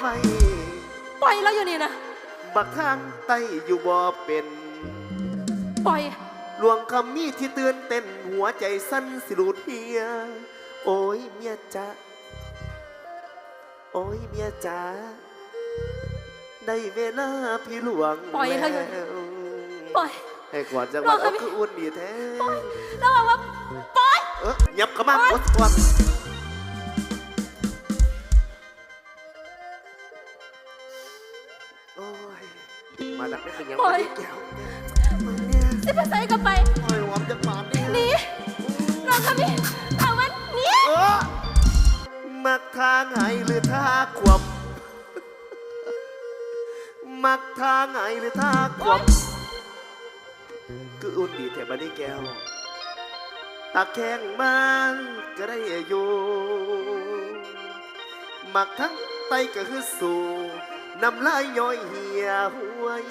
ไว้ปล่อยเราอยู่นี่นะบักทางไตอยู่บ่เป็น ปล่อย หลวงคำมีที่เตือนเต้นหัวใจสั้นสิรูดเฮีย โอ้ยเมียจ๋าโอ้ยเมียจ๋าได้เวลาพี่หลวงปล่อยเขาอยู่แล้วปล่อย ให้กอดจังหวัดปล่เอาอยคืออุ่นดีแท้เราบอกว่าปล่อย เออยับเข้ามาโอ๊ยก ป็นหยังไม่ได้แก้วมาเนี่ยสิไปใส่ก็ไปปล่อยหอมจากปากนี่หนีเราทำนี่ทางมันหนีเออมักทางไหนหรือท่าขวบมักทางไหนหรือท่าขวบคืออุ่นดีแถบบันนี้แก้วตาแข้งมันก็ได้อยู่มักทั้งไตก็คือสู่น้ำลายย้อยเหี่ยหวย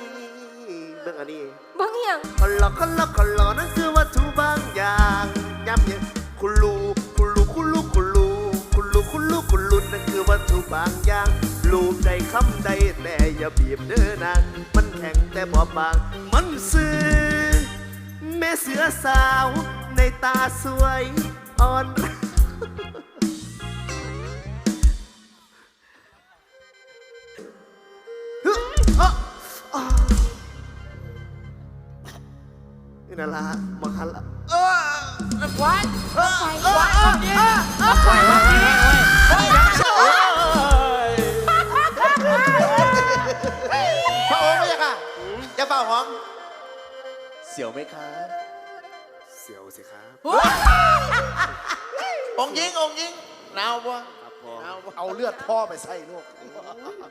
เบิ่งอันนี้บางอย่างคนหลอกคนหลอกคนหลอกนั่นคือวัตถุบางอย่างย้ำยังคุณลูคุณลูคุณลูคุณลูคุณลูคุณลูคุณลูนั่นคือวัตถุบางอย่างลูบใดคำใดแต่อย่าบีบเด้อนางมันแข็งแต่บอบบาง มันซื้อแม่เสือสาวในตาสวยอ่อน นี่นะละมังคันละเออว้ายเออเออว้ายคนนี้ว้ายคนนี้พระองค์ไม่ใช่ค่ะอย่าเป่าหอม เสียวไหมครับ เสียวสิครับองค์ยิงองค์ยิงหนาวปะครับพอหนาวปะเอาเลือดพ่อไปใส่ลูก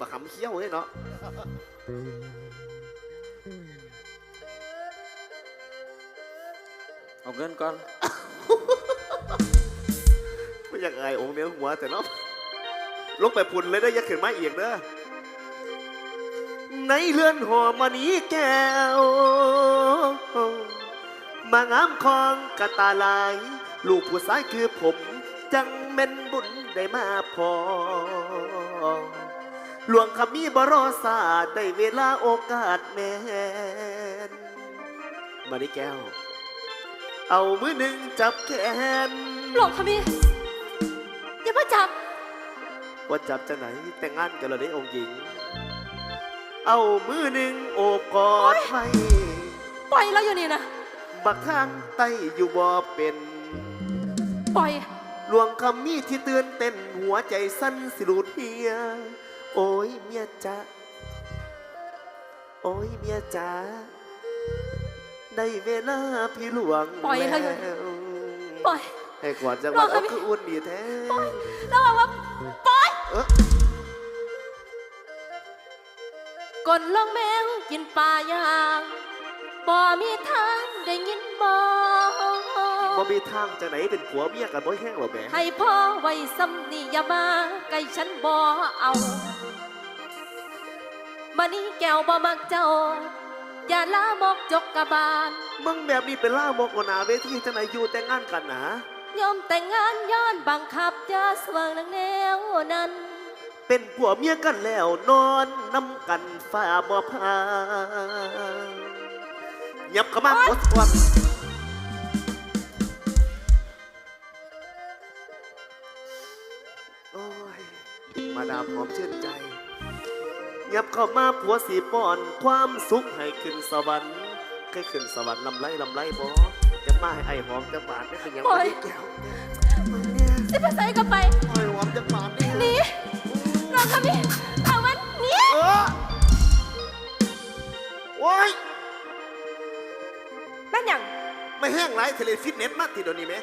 บักขำเขี้ยวเลยเนาะ เอาเงินก่อน ไม่อยากอายองค์เนี้ยหัวแต่เนาะลงไปพุ่นเลยได้ยักขึ้นมาอีกเด้อในเรือนหอมานี้แก้ว มางามคองกะตาลาย ลูกผู้ชายคือผม จังเม่นบุญได้มาพอ หลวงขมีบรอสาได้เวลาโอกาสแมนมาดิแก้ว เอามือหนึ่งจับแขนหลงทำนี่อย่ามาจับว่าจับจากไหนแต่งงานกันแล้วได้องค์หญิง เอามือหนึ่งโอบกอดไว้ปล่อยเราอยู่นี่นะบักทางไตอยู่บ่เป็นปล่อยหลวงคำมีที่เตือนเต้นหัวใจสั้นสิรูดเฮีย โอ้ยเมียจ๋าโอ้ยเมียจ๋า ได้เวลาพี่หลวงปล่อยแล้เขาอยู่วปล่อย ให้กอดจังหวัดเราเอาทำคืออุ่นดีแท้เราบอกว่าปล่อยเออกดลงแมงกินปลายางบ่มีทางได้ยินบ่บ่มีทางจากไหนเป็นผัวเมียกันบ่แห้งหรอแหม่ให้พ่อไว้ซ้ำนี่อย่ามาใกล้ฉันบ่เอามานี่แก้วบ่มักเจ้า อย่าลามกจกกะบาลมึงแบบนี้เป็นล่ามกวนาเวทีจังไหนอยู่แต่งงานกันนะยอมแต่งงานย้อนบังคับอย่าสว่างนังแนวนั้น เป็นผัวเมียกันแล้วนอนน้ำกันฝ่าบ่พายับเข้ามาโคตรวันโอ้ย มาดามหอมชื่นใจ ยับเข้ามาผัวสีป้อน ความสุขให้ขึ้นสวรรค์เคยขึ้นสวรรค์ลำไรลำไรบ่จะมาให้ไอ้หอมจะบาดได้เป็นหยังโอ้ไม่ยได้แก้วมึงเนี่ยสิไปใส่ก็ไปปล่อยหอมจะบาดนี่หนีเราทำนี่ทางมันหนีเออโอ้ยแม่นหยังไม่แห้งไรเทเลฟิตเนสมาติดเดี๋ยวนี้ไหม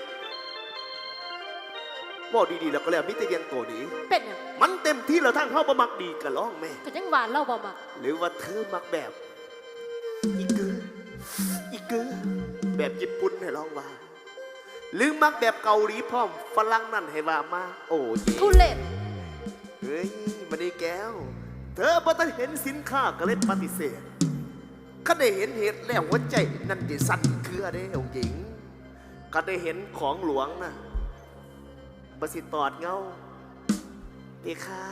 บอกดีๆแล้วก็แล้วมิตรเรียนตัวนี้ เป็นหยังมันเต็มที่แล้วทั้งเข้าประมักดีกันร้องแม่ ก็ยังหวานเราบ่มักหรือว่าเธอมักแบบ อีกเกออีกเกอแบบญี่ปุ่นให้ลองว่า หรือมักแบบเกาหลีพร้อมฝรั่งนั่นให้ว่ามา โอ้ยทุเรศเฮ้ยมันได้แก้ว เธอพอต้องเห็นสินค้าก็เลยปฏิเสธก็ได้เห็นเหตุแล้วหัวใจนั่นดิสั่นเครือได้องค์หญิง ก็ได้เห็นของหลวงนะ บสิตอดเงาเดคะ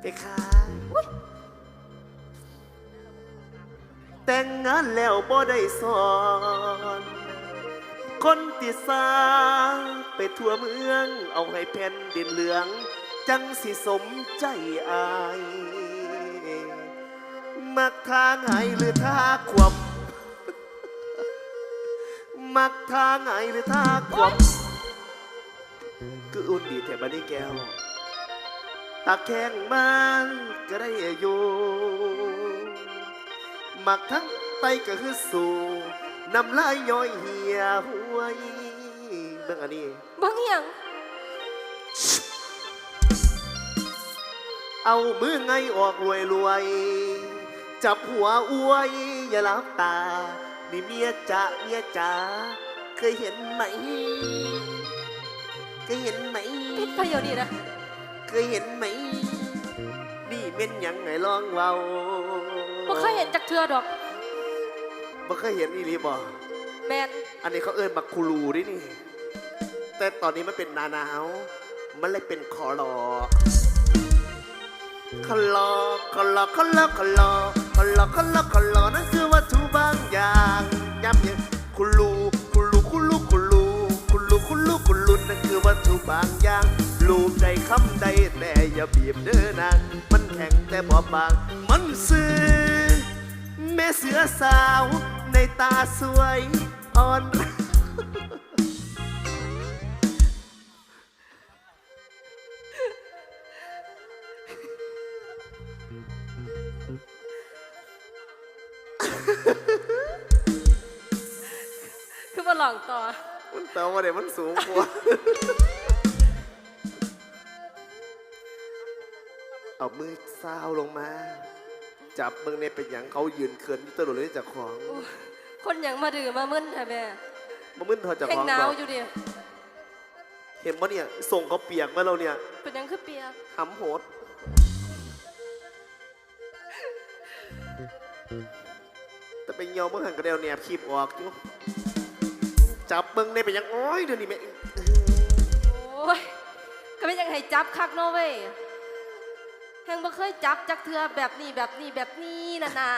เพคะแต่งงานแล้วบ่ได้สอน คนที่สร้างไปทั่วเมือง เอาให้แผ่นดินเหลือง จังสิสมใจอาย มักทางไหนหรือท่าขวบ มักทางไหนหรือท่าขวบ คืออุ่นดีแถบันนี้แก้วตาแข้งมันก็ได้อยู่มักทั้งไตก็คือสู่น้ำลายย้อยเหี่ยหวยเบิ่งอันนี้บางอย่างเอามือไงออกรวยรวยๆจับหัวอวย อย่าลับตา นี่เมียจ๋าเมียจ๋าเคยเห็นไหม เคยเห็นไหม ปิดไปเดี๋ยวนี้นะเคยเห็นไหม นี่เป็นหยังไงลองเว้าบ่เคยเห็นจากเธอดอกบ่เคยเห็นอีหลีบ่แมนอันนี้เขาเอิ้นบักคูรูดินี่ แต่ตอนนี้มันเป็นหนาหนาว มันเลยเป็นคอรอคอลอคอลอคอลอคอลอคอลอคอลอคอลอนั่นคือวัตถุบางอย่างย้ำยังคุลู นั่นคือวัตถุบางอย่างลูบใดคำใดแต่อย่าบีบเด้อนางมันแข็งแต่บอบบาง มันซื้อแม่เสือสาว ในตาสวยอ่อนคือมาหลองต่อ มันเตาว่าเดี๋ยวมันสูงกว่า เอามือซาวลงมา จับมึงในเป็นอย่างเขายืนเขินอยู่ตลอดเลยจากของคนอย่างมาดื่มมามึนแท้แม่มามึนถอดจากแห้ขงองหนาดวอกอยู่ดิเห็นปะเนี่ย ส่งเขาเปียกมาเราเนี่ย เป็นหยังคือเปียกหำโหดแต่เป็นเงาเมื่อหันกระเดวแนบคีบออกอยู่ จับเบิ้งในเป็นอย่างโอ้ยเดี๋ยวนี้แม่โอ้ยก็เป็นยังไงจับคักเนาะเว้ยแฮงบ่เคยจับจักเทือแบบนี้แบบนี้แบบนี้น่ะนะ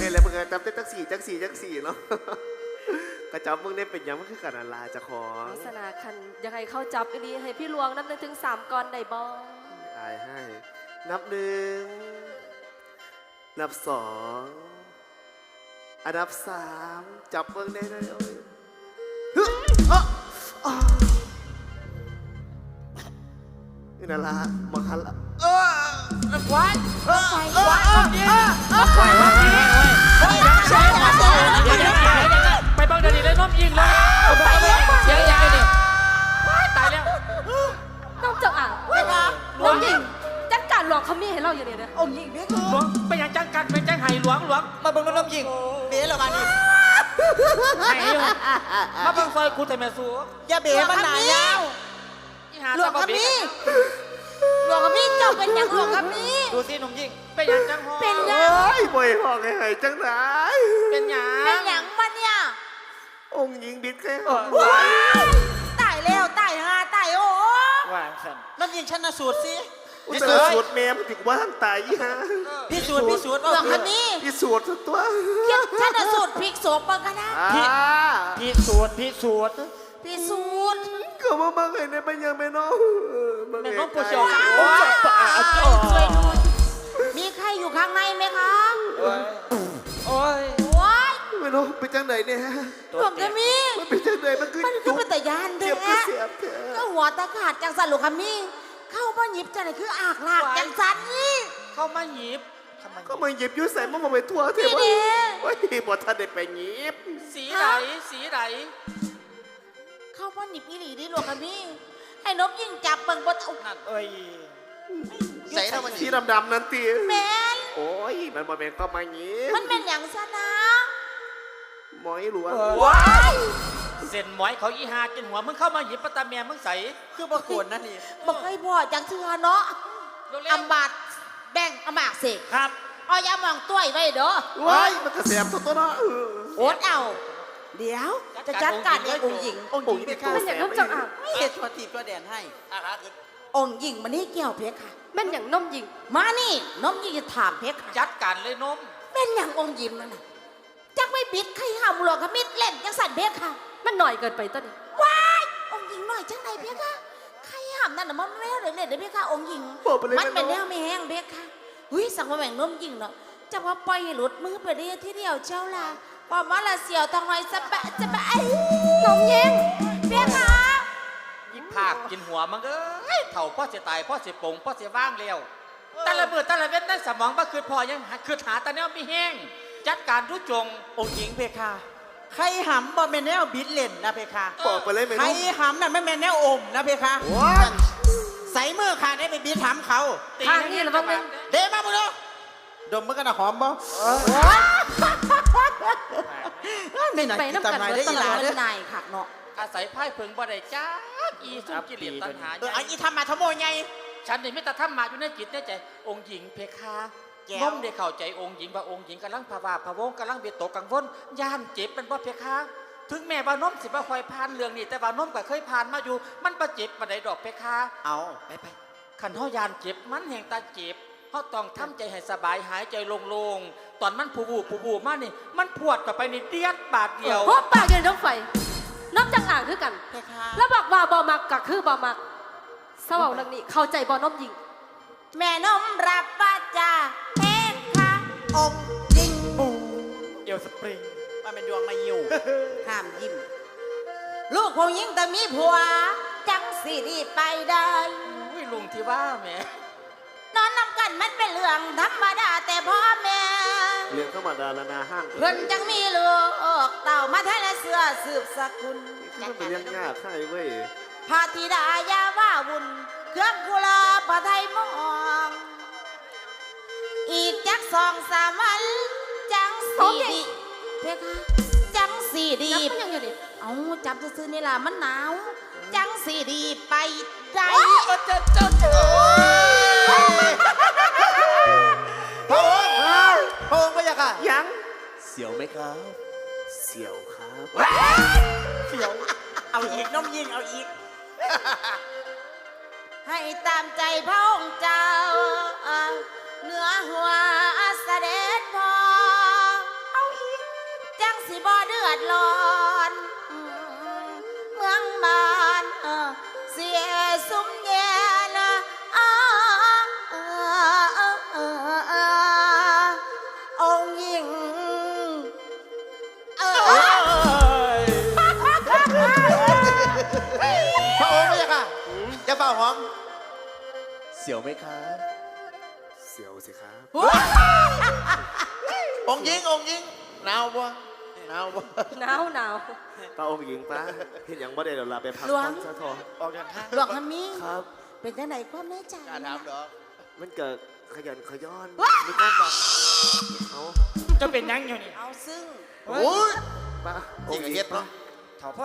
นี่แหละมึงอะจับได้จักสี่จักสี่จักสี่เนาะกระจับมึงได้เป็นหยังมันคือการลาเจะของลักษณะคันยังไงเข้าจับอีนีให้พี่ลวงนับหนึ่งถึงสามก่อนได้บ่อายให้ นับหนึ่ง นับสองอันนับสามจับเบิ้งได้เลย นี่นะละมังคันละเออวัดรถไฟวัดรถยิงไปบังเดี๋ยวนี้เลยน้อมยิงเลยเสียยังไงเนี่ยตายแล้วต้องจับอ่างน้องหญิงจัดการหลอกเขามีให้เราอยู่เนี่ยนะองค์หญิงเบี้ยคือหลวงไปยังจังกันไปจังไห้หลวงหลวงมาเบิ่งน้ำหญิงเบี้ยละวันนี้ไห้อยู่มาบังซอยกูแต่แม่สูอย่าเบี้ยมันหนายาวอี หาหลวงตะกับบะพี่บิ๊กหลวงกับพี่เจ้าเป็นยังหลวงกับพี่ ดูสิหนุ่มยิงไปยังจังหอเป็นโอยัง้ยบ่อยหอกให้หายจังไหนเป็นหยังเป็นยังมันเนี่ยองค์หญิงบิดแค่หเอออมหัวตายแล้วตายฮาตายโอ้ว่าสันน้ำหญิงชันสูตรสิอุตส่าห์สวดแม่มันถึงว่าท่านตายอีฮะพิสูจน์พิสูจน์หลวงกับพี่พิสูจน์สักตัวชันสูตรพลิกโสมบังกันนะอ่าพิสูจน์พิสูจน์พิสูจน์ ก็มาบังเห็นในปัญญาแม่น้องแม่เห็นน้องผู้ชมโอ้ยป่าจ่อช่วยดูมีใครอยู่ข้างในไหมคะโอ้ยโอ้ยว้ายแม่น้องไปจังไหนเนี่ยหลวงกับพี่มันเป็นจังไหนมันคือมันคือเป็นตะยานเจ็แท้อก็หัวตะขาดจังสันหลวงกับพี่เข้ามาหยิบจังไหนคืออากลากจังสันนี่เข้ามาหยิบก็มาหยิบยุ่ใส่มันมาไปทั่วเทวะเด้โอ้ยบ่ทันได้ไปหยิบ สีไหนสีไหน เข้ามาหยิบอีหลีดิหลวงกับพี่ให้นกยิงจับเบิ่งบนเอานั่นเอ้ยใส่แล้วมันสีดำๆนั่นตีแมนโอ้ยมันมาเป็นก็มาหยิบมันเป็นอย่างซะนะหมอยหลวงว้ายเส้นหมอยเขาอีหากินหัวมึงเข้ามาหยิบปะตาแม่มึงใส่คือบ่ควรนะนี่บอกให้พ่อจังเถื่อเนาะเร็วอำบาดแบ่งอำมากเสกๆครับเอายามองต้วยไว้เด้อว้ายมันก็เสียบตัวตัวเนาะเออโอ๊ตเอา เดี๋ยวจะจัดการเององค์หญิงองค์หญิงเป็นตัวเป็นอแสย่างบน้องจับอ่างไม่เห็นตัวตีบตัวแดนให้อองค์หญิงมานี่เกี่ยวเพคะแม่นอย่างน้มยิง มานี่น้องหญิงจะถามเพคะจัดการเลยนมเป็นอย่างองค์หญิงนั่นน่ะจักไม่บิดใครห้ามหลวงขมิดเล่นจังสันเพคะมันหน่อยเกินไปต้นนี้ว้ายองค์หญิงหน่อยจังไหนเพคะใครห้ามนั่นน่ะมันแม่เลยเล่นได้เพคะองค์หญิงบอกไปเลยมันเป็นแนแม่วไม่แห้งเพคะหุ้ยสั่งมาแบ่งน้มหญิงเนาะจะว่าปล่อยให้หลุดมือไปได้ทีเดียวเจ้าล่ะ พอมาละเสียวทางหน่อยสะแปะจะแปะไอ้น้องยิงเพคะยี่ภาคกินหัวมันเอ้ยเถ่าพ่อเสียตายพ่อเสียปงพ่อเสียว่างแล้วแต่ละมือแต่ละเว้นในสมองบ่คือพอยังหาคือหาแต่แนวมีแห้ง จัดการทุกจงองค์หญิงเพคะใครหำบ่แม่นแนวบิดเล่นนะเพคะบอกไปเลยแม่ใครนุ่มหำน่ะไม่แม่นแนวอมนะเพคะว้ายใส่มือขาได้ไปบิดหำเขาทางนี้ระวังหนึงเดมาบุญ ดมมือกันนะหอมบ่ไม่หน่อยไปกินน้ำกันตำนายเบิได้ดตอีหลอลาดเด้อ นายขักเนาะอาศัยไพ่เพิงบ่ได้จ้าอีสุกิเลสตัณหาเออเอาอีทำมาทำโมยไง ฉันนี่ไม่แต่ทำมาอยู่ในจิตในใจ องค์หญิงเพคะแจ๋ว น้อมได้เข้าใจองค์หญิงว่าองค์หญิงกำลังภาวะพะวงกำลังเบียดตกกังวลย่านเจ็บเป็นบ่เพคะ ถึงแม้ว่าน้อมสิบ่ค่อยผ่านเรื่องนี้แต่ว่าน้อมก็เคยผ่านมาอยู่ มันบ่เจ็บปานใดดอกเพคะ เอา ไปไปขันเฮายานเจ็บมันแห่งตาเจ็บ เฮาต้องทำใจให้สบายหายใจโล่งๆ ตอนมันผูบูผูบูมานี่ มันพวดเข้าไปในเดียดบาทเดียวหัวปากอยังน้องไฟน้ำจังอ่างคือกันเพคะแล้วบอกว่าบ่มักก็คือบ่มักเศร้าเรื่องนี้เข้าใจบ่น้มยิง แม่นมรับป้าจาเพคะองค์หญิงบูเอวสปริงมันเป็นดวงมาอยู่ห้ามยิ้ม ลูกผู้หญิงแต่มีผัว จังสิดีไปได้อุ้ยลุงที่ว่าแหม นอนนำกันมันเป็นเรื่องธรรมดาแต่พ่อแม่ เรื่องธรรมดานานาห้างเพิ่นจังมีลูกเต่ามาแทนเสื้อสืบสกุลมันเป็นเรื่องยากใช่เว้ยพาธิดายาว่าวุ่นเครื่องกุลาปะไทยมอง อีกจักสองสามวัน จังสีดีเพคะจังสีดีนับมันยังอยู่นี่เอาจับซื้อๆนี่ล่ะมันหนาว จังสีดีไปได้จะจะจะ ยาค่ะยังเสียวไหมครับ เสียวครับเสียว เอาอีกน้องยิงเอาอีก ให้ตามใจพระองค์เจ้าเหนือหัวเสด็จพอเอาอีก จังสิบ่เดือดร้อน สียวไหมครับเสียวสิครับองค์หญิงองค์หญิงหนาวบ่หนาวบ่หนาวหนาวป้าองค์หญิงป้าเห็นยังบ่ได้เดี๋ยวลาไปพักหลวงผ่อนซะทอะออกจากทางหลวงฮัมมี่ครับ เป็นจังไหนความแน่ใจการถามดอกมันเกิดขยันขย้อนไม่ต้องแบบเอาจะเป็นยังอยู่นี่เอาซึ่งโอ้ยป้าจริงกับเฮ็ดเนาะเถ่าพ่อ